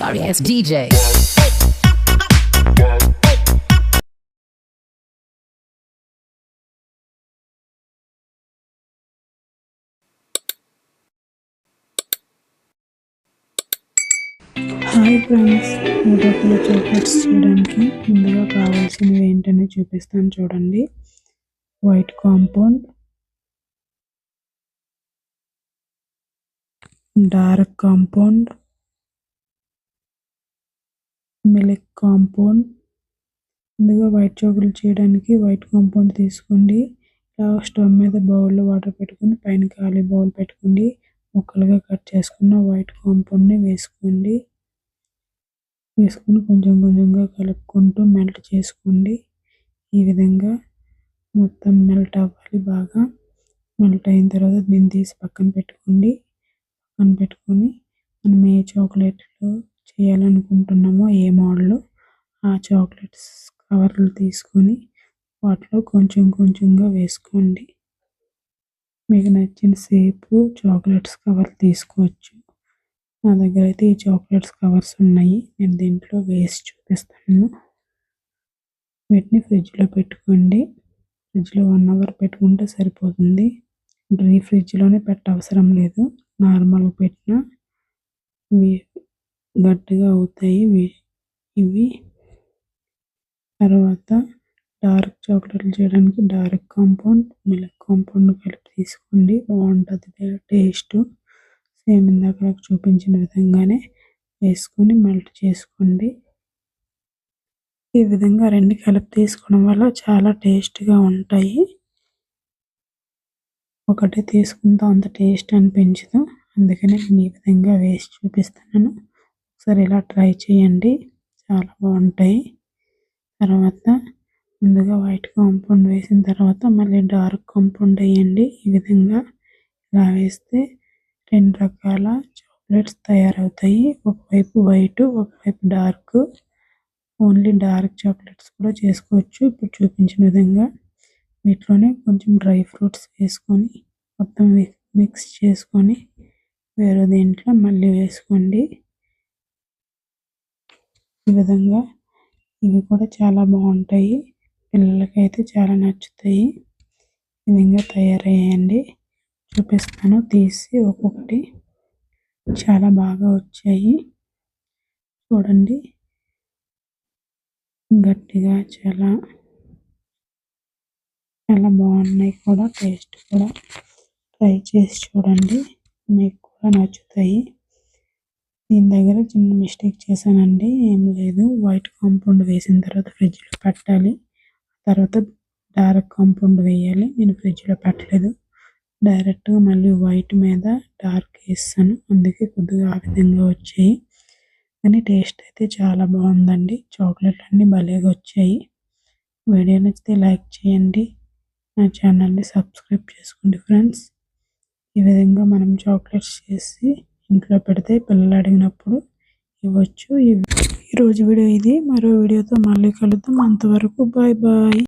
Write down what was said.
sorry ass DJ. Hi friends మూడొకల chocolates చేయడానికి ముందుగా కావాల్సినవి ఏంటని చూపిస్తాను చూడండి. White compound dark compound milk compound. ముందుగా వైట్ చాక్లెట్ చేయడానికి వైట్ కాంపౌండ్ తీసుకోండి. ఇలా స్టవ్ మీద బౌల్లో వాటర్ పెట్టుకొని పైన ఖాళీ బౌల్ పెట్టుకోండి. ముక్కలుగా కట్ చేసుకున్న వైట్ కాంపౌండ్ని వేసుకోండి. వేసుకుని కొంచెం కొంచెంగా కలుపుకుంటూ మెల్ట్ చేసుకోండి. ఈ విధంగా మొత్తం మెల్ట్ అవ్వాలి బాగా. మెల్ట్ అయిన తర్వాత దీన్ని తీసి పక్కన పెట్టుకోండి. పక్కన పెట్టుకొని మనం ఏ చాక్లెట్లు చేయాలనుకుంటున్నామో ఏ మోడల్ ఆ చాక్లెట్స్ కవర్లు తీసుకొని వాటిలో కొంచెం కొంచెంగా వేసుకోండి. మీకు నచ్చిన సేపు చాక్లెట్స్ కవర్ తీసుకోవచ్చు. నా దగ్గర అయితే ఈ చాక్లెట్స్ కవర్స్ ఉన్నాయి. నేను దీంట్లో వేసి చూపిస్తాను. వీటిని ఫ్రిడ్జ్లో పెట్టుకోండి. ఫ్రిడ్జ్లో వన్ అవర్ పెట్టుకుంటే సరిపోతుంది. డ్రీ ఫ్రిడ్జ్లోనే పెట్టవసరం లేదు. నార్మల్గా పెట్టిన గట్టిగా అవుతాయి. ఇవి తర్వాత డార్క్ చాక్లెట్లు చేయడానికి డార్క్ కాంపౌండ్ మిల్క్ కాంపౌండ్ కలిపి తీసుకోండి. బాగుంటుంది టేస్ట్. సేమ్ ఇందాక చూపించిన విధంగానే వేసుకొని మెల్ట్ చేసుకోండి. ఈ విధంగా రెండు కలిపి తీసుకోవడం వల్ల చాలా టేస్ట్గా ఉంటాయి. ఒకటి తీసుకుంటే అంత టేస్ట్ అనిపించదు. అందుకనే నేను ఈ విధంగా వేసి చూపిస్తున్నాను. ఒకసారి ఇలా ట్రై చేయండి. చాలా బాగుంటాయి. తర్వాత ముందుగా వైట్ కాంపౌండ్ వేసిన తర్వాత మళ్ళీ డార్క్ కాంపౌండ్ వేయండి. ఈ విధంగా ఇలా వేస్తే రెండు రకాల చాక్లెట్స్ తయారవుతాయి. ఒకవైపు వైట్ ఒకవైపు డార్క్. ఓన్లీ డార్క్ చాక్లెట్స్ కూడా చేసుకోవచ్చు. ఇప్పుడు చూపించిన విధంగా వీటిలోనే కొంచెం డ్రై ఫ్రూట్స్ వేసుకొని మొత్తం మిక్స్ చేసుకొని వేరే దీంట్లో మళ్ళీ వేసుకోండి. ఈ విధంగా ఇవి కూడా చాలా బాగుంటాయి. పిల్లలకైతే చాలా నచ్చుతాయి. ఈ విధంగా తయారయ్యాయండి. చూపిస్తాను. తీసి ఒక్కొక్కటి చాలా బాగా వచ్చాయి. చూడండి. గట్టిగా చాలా చాలా బాగున్నాయి కూడా. టేస్ట్ కూడా. ట్రై చేసి చూడండి. మీకు కూడా నచ్చుతాయి. దీని దగ్గర చిన్న మిస్టేక్ చేశానండి. ఏం లేదు. వైట్ కాంపౌండ్ వేసిన తర్వాత ఫ్రిడ్జ్లో పెట్టాలి. తర్వాత డార్క్ కాంపౌండ్ వేయాలి. నేను ఫ్రిడ్జ్లో పెట్టలేదు. డైరెక్ట్గా మళ్ళీ వైట్ మీద డార్క్ వేస్తాను. అందుకే కొద్దిగా ఆ విధంగా వచ్చాయి. కానీ టేస్ట్ అయితే చాలా బాగుందండి. చాక్లెట్ అన్నీ భలేగా వచ్చాయి. వీడియో నచ్చితే లైక్ చేయండి. నా ఛానల్ని సబ్స్క్రైబ్ చేసుకోండి ఫ్రెండ్స్ ఈ విధంగా మనం చాక్లెట్స్ చేసి ఇంట్లో పెడితే పిల్లలు అడిగినప్పుడు ఇవ్వచ్చు. ఈరోజు వీడియో ఇది. మరో వీడియోతో మళ్ళీ కలుద్దాం. అంతవరకు బాయ్ బాయ్.